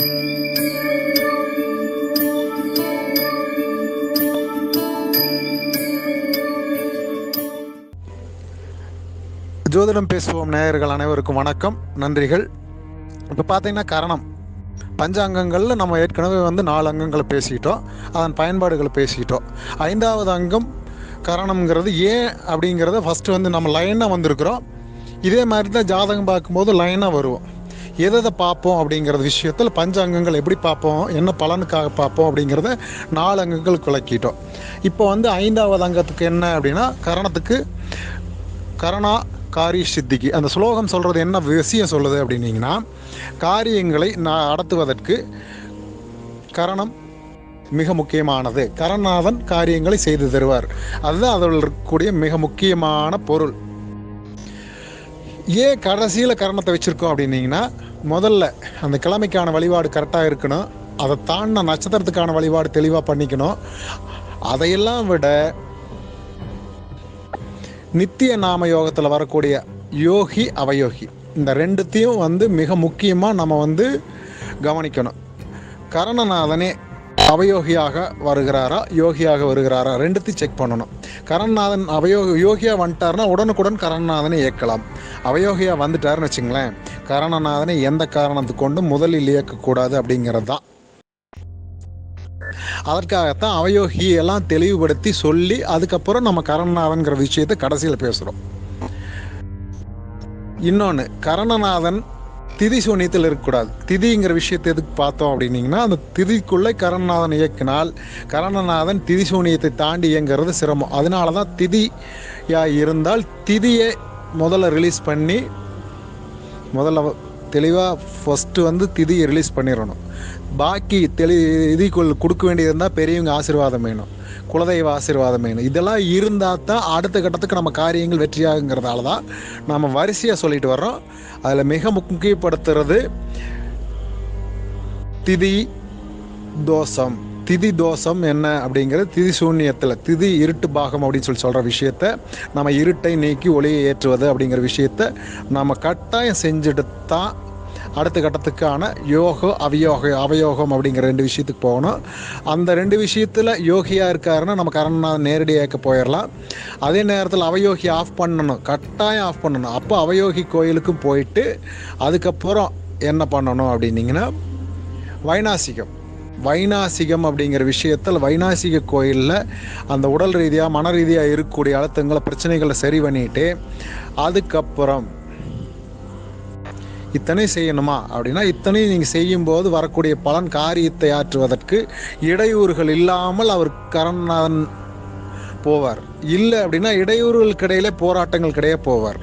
ஜோதிடம் பேசுவோம் நேயர்கள் அனைவருக்கும் வணக்கம் நன்றிகள். இப்போ பார்த்தீங்கன்னா கரணம். பஞ்சாங்கங்களில் நம்ம ஏற்கனவே வந்து நாலு அங்கங்களை பேசிக்கிட்டோம் அதன் பயன்பாடுகளை பேசிக்கிட்டோம். ஐந்தாவது அங்கம் கரணம்ங்கிறது ஏன் அப்படிங்கிறத ஃபஸ்ட்டு வந்து நம்ம லைனாக வந்திருக்கிறோம். இதே மாதிரி தான் ஜாதகம் பார்க்கும்போது லைனாக வருவோம். எதை எதை பார்ப்போம் அப்படிங்கிறது விஷயத்தில் பஞ்ச அங்கங்கள் எப்படி பார்ப்போம் என்ன பலனுக்காக பார்ப்போம் அப்படிங்கிறத நாலு அங்கங்கள் குழக்கிட்டோம் இப்போ வந்து ஐந்தாவது அங்கத்துக்கு என்ன அப்படின்னா கரணத்துக்கு கரணா காரிய சித்திக்கு. அந்த ஸ்லோகம் சொல்கிறது என்ன விஷயம் சொல்லுது அப்படின்னீங்கன்னா காரியங்களை நான் நடத்துவதற்கு கரணம் மிக முக்கியமானது. கரணநாதன் காரியங்களை செய்து தருவார். அதுதான் அதில் இருக்கக்கூடிய மிக முக்கியமான பொருள். ஏன் கடைசியில் கரணத்தை வச்சுருக்கோம் அப்படின்னீங்கன்னா முதல்ல அந்த கிழமைக்கான வழிபாடு கரெக்டாக இருக்கணும். அதை தாண்டின நட்சத்திரத்துக்கான வழிபாடு தெளிவாக பண்ணிக்கணும். அதையெல்லாம் விட நித்திய நாம யோகத்தில் வரக்கூடிய யோகி அவயோகி. இந்த ரெண்டுத்தையும் வந்து மிக முக்கியமாக நம்ம வந்து கவனிக்கணும். கரணநாதனே அவயோகியாக வருகிறாரா யோகியாக வருகிறாரா? ரெண்டுத்தையும் செக் பண்ணணும். கரணநாதன் அவயோ யோகியாக வந்துட்டார்னா உடனுக்குடன் கரண்நாதனை இயக்கலாம். அவயோகியாக வந்துட்டாருன்னு வச்சுங்களேன் கரணநாதனை எந்த காரணத்து கொண்டும் முதலில் இயக்கக்கூடாது அப்படிங்கிறது தான். அதற்காகத்தான் அவயோகியெல்லாம் தெளிவுபடுத்தி சொல்லி அதுக்கப்புறம் நம்ம கரணநாதன்கிற விஷயத்தை கடைசியில் பேசுகிறோம் இன்னொன்று கரணநாதன் திதி சூன்யத்தில் இருக்கக்கூடாது. திதிங்கிற விஷயத்தை எதுக்கு பார்த்தோம் அப்படின்னீங்கன்னா அந்த திதிக்குள்ளே கரணநாதன் இயக்கினால் கரணநாதன் திதி சூன்யத்தை தாண்டி இயங்கிறது சிரமம். அதனால தான் திதியாக இருந்தால் திதியை முதல்ல ரிலீஸ் பண்ணி முதல்ல தெளிவாக ஃபஸ்ட்டு வந்து திதியை ரிலீஸ் பண்ணிடணும். பாக்கி தெளி இதுக்குள் கொடுக்க வேண்டியிருந்தால் பெரியவங்க ஆசீர்வாதம் வேணும். குலதெய்வ ஆசீர்வாதம் வேணும். இதெல்லாம் இருந்தால் தான் அடுத்த கட்டத்துக்கு நம்ம காரியங்கள் வெற்றியாகுங்கிறதால தான் நம்ம வரிசையாக சொல்லிட்டு வர்றோம். அதில் மிக முக்கியப்படுத்துறது திதி தோஷம். திதி தோஷம் என்ன அப்படிங்கிறது திதி சூன்யத்தில் திதி இருட்டு பாகம் அப்படின்னு சொல்லி சொல்கிற விஷயத்த நம்ம இருட்டை நீக்கி ஒளியை ஏற்றுவது அப்படிங்கிற விஷயத்த நம்ம கட்டாயம் செஞ்சுட்டு தான் அடுத்த கட்டத்துக்கான யோகம் அவயோக அவயோகம் அப்படிங்கிற ரெண்டு விஷயத்துக்கு போகணும். அந்த ரெண்டு விஷயத்தில் யோகியாக இருக்காருன்னா நம்ம கரணநாதன் நேரடியாக போயிடலாம் அதே நேரத்தில் அவயோகி ஆஃப் பண்ணணும் கட்டாயம் ஆஃப் பண்ணணும். அப்போ அவயோகி கோயிலுக்கும் போயிட்டு அதுக்கப்புறம் என்ன பண்ணணும் அப்படின்னிங்கன்னா வைநாசிகம் வைநாசிகம் அப்படிங்கிற விஷயத்தில் வைநாசிக கோயிலில் அந்த உடல் ரீதியாக மன ரீதியாக இருக்கக்கூடிய அழுத்தங்களை பிரச்சனைகளை சரி பண்ணிட்டு அதுக்கப்புறம் இத்தனை செய்யணுமா? அப்படின்னா இத்தனை நீங்கள் செய்யும்போது வரக்கூடிய பலன் காரியத்தை ஆற்றுவதற்கு இடையூறுகள் இல்லாமல் அவர் கரணநாதன் போவார். இல்லை அப்படின்னா இடையூறுகளுக்கு இடையில போராட்டங்கள் கிடையே போவார்.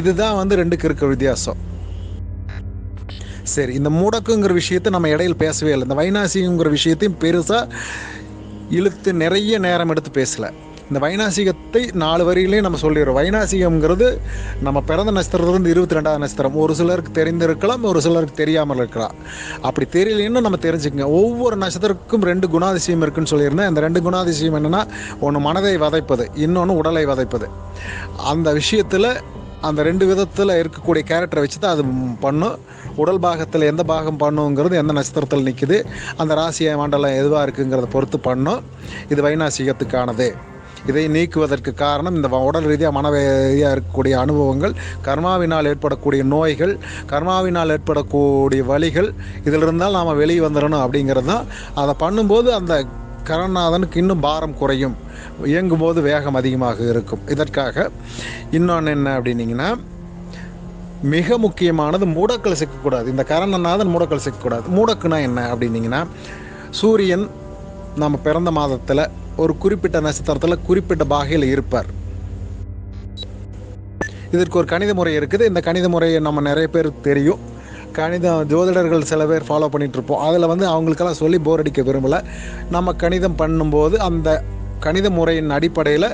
இதுதான் வந்து ரெண்டுக்கு இருக்கிற வித்தியாசம். சரி இந்த முடக்குங்கிற விஷயத்தை நம்ம இடையில் பேசவே இல்லை. இந்த வைனாசிங்கிற விஷயத்தையும் பெருசாக இழுத்து நிறைய நேரம் எடுத்து பேசலை. இந்த வைநாசிகத்தை நாலு வரியிலையும் நம்ம சொல்லிடுறோம். வைநாசிகம்ங்கிறது நம்ம பிறந்த நட்சத்திரத்துலேருந்து இருபத்தி ரெண்டாவது நட்சத்திரம். ஒரு சிலருக்கு தெரிந்திருக்கலாம் ஒரு சிலருக்கு தெரியாமல் இருக்கலாம். அப்படி தெரியலன்னு நம்ம தெரிஞ்சுக்கங்க. ஒவ்வொரு நட்சத்திரத்துக்கும் ரெண்டு குணாதிசயம் இருக்குன்னு சொல்லியிருந்தேன். அந்த ரெண்டு குணாதிசயம் என்னென்னா ஒன்று மனதை வதைப்பது இன்னொன்று உடலை வதைப்பது. அந்த விஷயத்தில் அந்த ரெண்டு விதத்தில் இருக்கக்கூடிய கேரக்டரை வச்சு தான் அது பண்ணும். உடல் பாகத்தில் எந்த பாகம் பண்ணுங்கிறது எந்த நட்சத்திரத்தில் நிற்குது அந்த ராசிய மண்டலம் எதுவாக இருக்குங்கிறத பொறுத்து பண்ணும். இது வைநாசிகத்துக்கானது இதை நீக்குவதற்கு காரணம் இந்த உடல் ரீதியாக மன ரீதியாக இருக்கக்கூடிய அனுபவங்கள் கர்மாவினால் ஏற்படக்கூடிய நோய்கள் கர்மாவினால் ஏற்படக்கூடிய வழிகள் இதில் இருந்தால் நாம் வெளியே வந்துடணும் அப்படிங்கிறது தான். அதை பண்ணும்போது அந்த கரணநாதனுக்கு இன்னும் பாரம் குறையும். இயங்கும்போது வேகம் அதிகமாக இருக்கும். இதற்காக இன்னொன்று என்ன அப்படின்னீங்கன்னா மிக முக்கியமானது மூடக்கள் சிக்கக்கூடாது. இந்த கரணநாதன் மூடக்கள் சிக்கக்கூடாது. மூடக்குனா என்ன அப்படின்னீங்கன்னா சூரியன் நம்ம பிறந்த மாதத்தில் ஒரு குறிப்பிட்ட நட்சத்திரத்தில் குறிப்பிட்ட பாகையில் இருப்பார். இதற்கு ஒரு கணித முறை இருக்குது. இந்த கணித முறையை நம்ம நிறைய பேர் தெரியும். கணிதம் ஜோதிடர்கள் சில பேர் ஃபாலோ பண்ணிகிட்ருப்போம் அதில் வந்து அவங்களுக்கெல்லாம் சொல்லி போர் அடிக்க விரும்பலை. நம்ம கணிதம் பண்ணும்போது அந்த கணித முறையின் அடிப்படையில்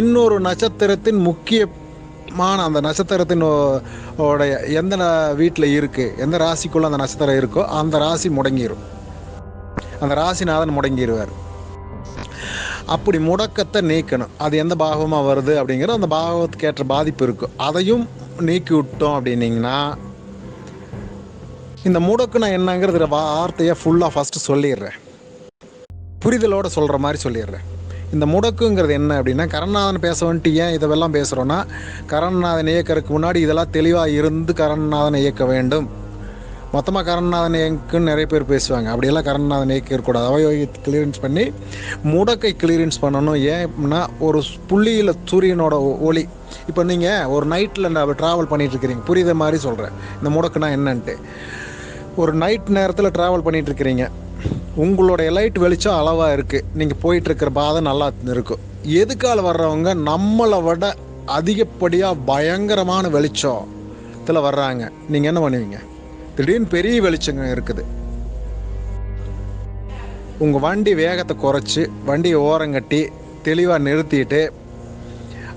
இன்னொரு நட்சத்திரத்தின் முக்கியமான அந்த நட்சத்திரத்தின் உடைய எந்த வீட்டில் இருக்குது எந்த ராசிக்குள்ளே அந்த நட்சத்திரம் இருக்கோ அந்த ராசி முடங்கிடும் அந்த ராசிநாதன் முடங்கிடுவார் அப்படி முடக்கத்தை நீக்கணும். அது எந்த பாகமாக வருது அப்படிங்கிற அந்த பாகத்துக்கு ஏற்ற பாதிப்பு இருக்கும் அதையும் நீக்கி விட்டோம் அப்படின்னிங்கன்னா இந்த முடக்கு நான் என்னங்கிறது வார்த்தையை ஃபுல்லாக ஃபஸ்ட்டு சொல்லிடுறேன். புரிதலோடு சொல்கிற மாதிரி சொல்லிடுறேன். இந்த முடக்குங்கிறது என்ன அப்படின்னா கரண்நாதன் பேச வந்துட்டு ஏன் இதெல்லாம் பேசுகிறோன்னா கரண்நாதன் இயக்கறதுக்கு முன்னாடி இதெல்லாம் தெளிவாக இருந்து கரண்நாதனை இயக்க வேண்டும். மொத்தமாக கரண்நாதன் இயக்குன்னு நிறைய பேர் பேசுவாங்க. அப்படியெல்லாம் கரண்நாதன் இயக்க இருக்கக்கூடாது அவயோகத்தை கிளியரன்ஸ் பண்ணி முடக்கை கிளியரன்ஸ் பண்ணணும். ஏன்னா ஒரு புள்ளியில் சூரியனோட ஒ- ஒளி. இப்போ நீங்கள் ஒரு நைட்டில் ட்ராவல் பண்ணிகிட்டு இருக்கிறீங்க புரியுத மாதிரி சொல்கிறேன் இந்த முடக்குனா என்னன்ட்டு. ஒரு நைட் நேரத்தில் ட்ராவல் பண்ணிட்டு இருக்கிறீங்க உங்களுடைய லைட் வெளிச்சம் அளவாக இருக்குது நீங்கள் போயிட்டுருக்கிற பாதை நல்லா இருக்கும். எதுக்கால வர்றவங்க நம்மளை விட அதிகப்படியாக பயங்கரமான வெளிச்சத்தில் வர்றாங்க. நீங்கள் என்ன பண்ணுவீங்க? திடீர்னு பெரிய வெளிச்சங்க இருக்குது. உங்கள் வண்டி வேகத்தை குறைச்சி வண்டியை ஓரங்கட்டி தெளிவாக நிறுத்திட்டு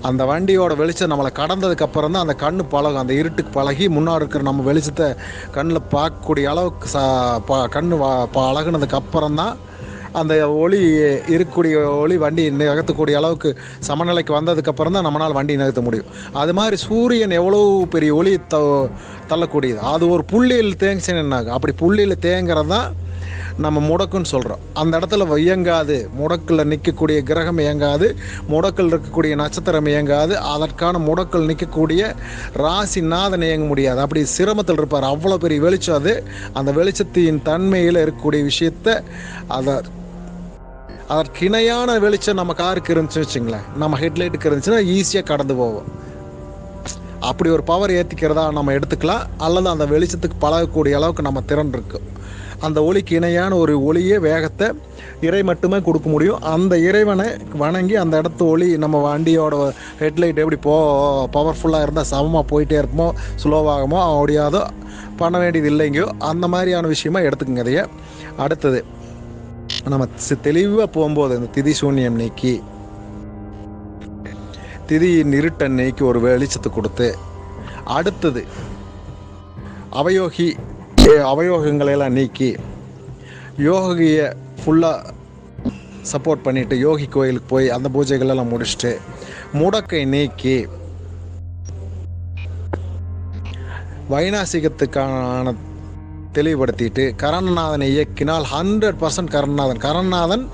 அந்த வண்டியோட வெளிச்சம் நம்மளை கடந்ததுக்கப்புறம் தான் அந்த கண்ணு பழகும். அந்த இருட்டுக்கு பழகி முன்னாடி இருக்கிற நம்ம வெளிச்சத்தை கண்ணில் பார்க்கக்கூடிய அளவுக்கு சா ப கண்ணு வா- பழகுனதுக்கு தான் அந்த ஒளி இருக்கக்கூடிய ஒளி வண்டி நகர்த்தக்கூடிய அளவுக்கு சமநிலைக்கு வந்ததுக்கப்புறம் தான் நம்மளால் வண்டி நகர்த்த முடியும். அது மாதிரி சூரியன் எவ்வளோ பெரிய ஒளி த தள்ளக்கூடியது? அது ஒரு புள்ளியில் தேங்கிச்சுன்னு அப்படி புள்ளியில் தேங்கிறது தான் நம்ம முடக்குன்னு சொல்கிறோம் அந்த இடத்துல இயங்காது. முடக்கில் நிற்கக்கூடிய கிரகம் இயங்காது. முடக்கில் இருக்கக்கூடிய நட்சத்திரம் இயங்காது. அதற்கான முடக்கில் நிற்கக்கூடிய ராசி நாதன் இயங்க முடியாது. அப்படி சிரமத்தில் இருப்பார். அவ்வளோ பெரிய வெளிச்சம் அது. அந்த வெளிச்சத்தின் தன்மையில் இருக்கக்கூடிய விஷயத்தை அதை அதற்கு இணையான வெளிச்சம் நம்ம காருக்கு இருந்துச்சு வச்சுங்களேன். நம்ம ஹெட்லைட்டுக்கு இருந்துச்சுன்னா ஈஸியாக கடந்து போவோம். அப்படி ஒரு பவர் ஏற்றிக்கிறதா நம்ம எடுத்துக்கலாம். அல்லது அந்த வெளிச்சத்துக்கு பழகக்கூடிய அளவுக்கு நம்ம திறன் இருக்கும் அந்த ஒளிக்கு இணையான ஒரு ஒளியே வேகத்தை இறை மட்டுமே கொடுக்க முடியும். அந்த இறைவனை வணங்கி அந்த இடத்து ஒளி நம்ம வண்டியோட ஹெட்லைட் எப்படி போ பவர்ஃபுல்லாக இருந்தால் சமமாக போயிட்டே இருப்போமோ ஸ்லோவாகுமோ முடியாதோ பண்ண வேண்டியது இல்லைங்கோ அந்த மாதிரியான விஷயமா எடுத்துக்கங்க அதையே அடுத்தது நம்ம தெளிவாக போகும்போது அந்த திதி சூன்யம் நீக்கி திதி இருட்டை நீக்கி ஒரு வெளிச்சத்தை கொடுத்து அடுத்தது அவயோகி அவயோகங்களையெல்லாம் நீக்கி யோகியை ஃபுல்லாக சப்போர்ட் பண்ணிவிட்டு யோகி கோயிலுக்கு போய் அந்த பூஜைகள் எல்லாம் முடிச்சுட்டு முடக்கை நீக்கி வைநாசிகத்துக்கான தெளிவுபடுத்திட்டு கரணநாதனை இயக்கினால் ஹண்ட்ரட் பர்சன்ட் கரணநாதன். கரணநாதன்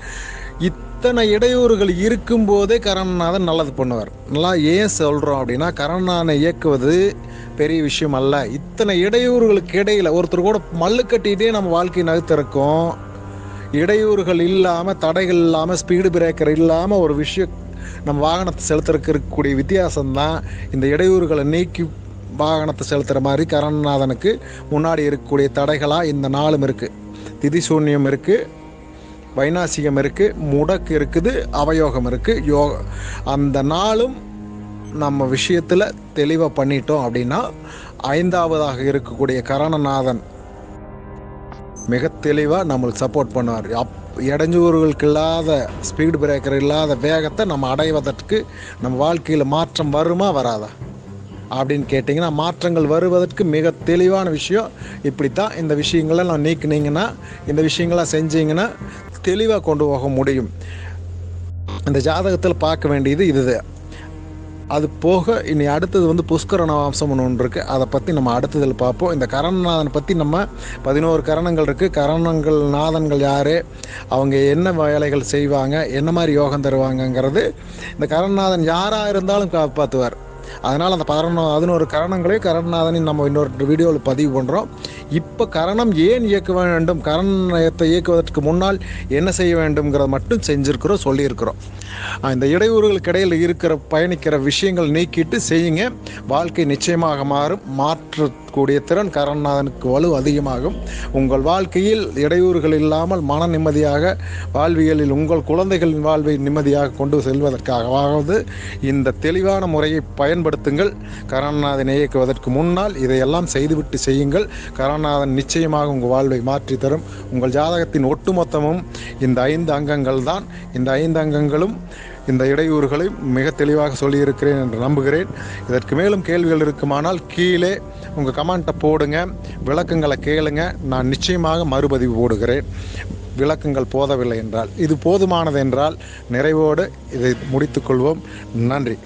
இத்தனை இடையூறுகள் இருக்கும்போதே கரணநாதன் நல்லது பண்ணுவார். நல்லா ஏன் சொல்கிறோம் அப்படின்னா கரணநாதனை இயக்குவது பெரிய விஷயம் அல்ல. இத்தனை இடையூறுகளுக்கு இடையில் ஒருத்தர் கூட மல்லு கட்டிகிட்டே நம்ம வாழ்க்கை நகர்த்திருக்கோம். இடையூறுகள் இல்லாமல் தடைகள் இல்லாமல் ஸ்பீடு பிரேக்கர் இல்லாமல் ஒரு விஷயம் நம்ம வாகனத்தை செலுத்துறதுக்கு இருக்கக்கூடிய வித்தியாசம்தான். இந்த இடையூறுகளை நீக்கி வாகனத்தை செலுத்துகிற மாதிரி கரணநாதனுக்கு முன்னாடி இருக்கக்கூடிய தடைகளாக இந்த நாளும் இருக்குது திதி சூன்யம் இருக்குது வைநாசிகம் இருக்குது முடக்கு இருக்குது அவயோகம் இருக்குது யோ அந்த நாளும் நம்ம விஷயத்தில் தெளிவாக பண்ணிட்டோம் அப்படின்னா ஐந்தாவதாக இருக்கக்கூடிய கரணநாதன் மிக தெளிவாக நம்மளுக்கு சப்போர்ட் பண்ணுவார். அப் இடைஞ்சூறுகளுக்கு இல்லாத ஸ்பீடு பிரேக்கர் இல்லாத வேகத்தை நம்ம அடைவதற்கு நம்ம வாழ்க்கையில் மாற்றம் வருமா வராதா? அப்படின்னு கேட்டிங்கன்னா மாற்றங்கள் வருவதற்கு மிக தெளிவான விஷயம். இப்படி தான் இந்த விஷயங்களெல்லாம் நீக்கினீங்கன்னா இந்த விஷயங்கள்லாம் செஞ்சீங்கன்னா தெளிவாக கொண்டு போக முடியும். இந்த ஜாதகத்தில் பார்க்க வேண்டியது இதுதான் அது போக இனி அடுத்தது வந்து புஷ்கர நவாம்சம் ஒன்று இருக்குது அதை பற்றி நம்ம அடுத்ததில் பார்ப்போம். இந்த கரணநாதன் பற்றி நம்ம பதினோரு கரணங்கள் இருக்குது கரணங்கள் நாதன்கள் யார்? அவங்க என்ன வேலைகள் செய்வாங்க? என்ன மாதிரி யோகம் தருவாங்கங்கிறது இந்த கரணநாதன் யாராக இருந்தாலும் காப்பாற்றுவார் அதனால் அந்த பதினொன்று பதினோரு கரணங்களே கரணநாதனையும் நம்ம இன்னொரு வீடியோவில் பதிவு பண்ணுறோம் இப்போ கரணம் ஏன் இயக்க வேண்டும்? கரணத்தை இயக்குவதற்கு முன்னால் என்ன செய்ய வேண்டும்ங்கிறத மட்டும் செஞ்சுருக்கிறோம் சொல்லியிருக்கிறோம். இந்த இடையூறுகளுக்கு இடையில் இருக்கிற பயணிக்கிற விஷயங்கள் நீக்கிட்டு செய்யுங்க. வாழ்க்கை நிச்சயமாக மாறும். மாற்று மாற்றக்கூடிய திறன் கரண்நாதனுக்கு வலு அதிகமாகும். உங்கள் வாழ்க்கையில் இடையூறுகள் இல்லாமல் மன நிம்மதியாக வாழ்வியலில் உங்கள் குழந்தைகளின் வாழ்வை நிம்மதியாக கொண்டு செல்வதற்காகவாவது இந்த தெளிவான முறையை பயன்படுத்துங்கள். கரண்நாதனை இயக்குவதற்கு முன்னால் இதையெல்லாம் செய்துவிட்டு செய்யுங்கள். கரண்நாதன் நிச்சயமாக உங்கள் வாழ்வை மாற்றி தரும். உங்கள் ஜாதகத்தின் ஒட்டுமொத்தமும் இந்த ஐந்து அங்கங்கள் தான். இந்த ஐந்து அங்கங்களும் இந்த இடையூறுகளை மிக தெளிவாக சொல்லியிருக்கிறேன் என்று நம்புகிறேன். இதற்கு மேலும் கேள்விகள் இருக்குமானால் கீழே உங்கள் கமெண்ட்டை போடுங்க விளக்கங்களை கேளுங்க. நான் நிச்சயமாக மறுபதிவு போடுகிறேன். விளக்கங்கள் போதவில்லை என்றால் இது போதுமானது என்றால் நிறைவோடு இதை முடித்துக்கொள்வோம் நன்றி.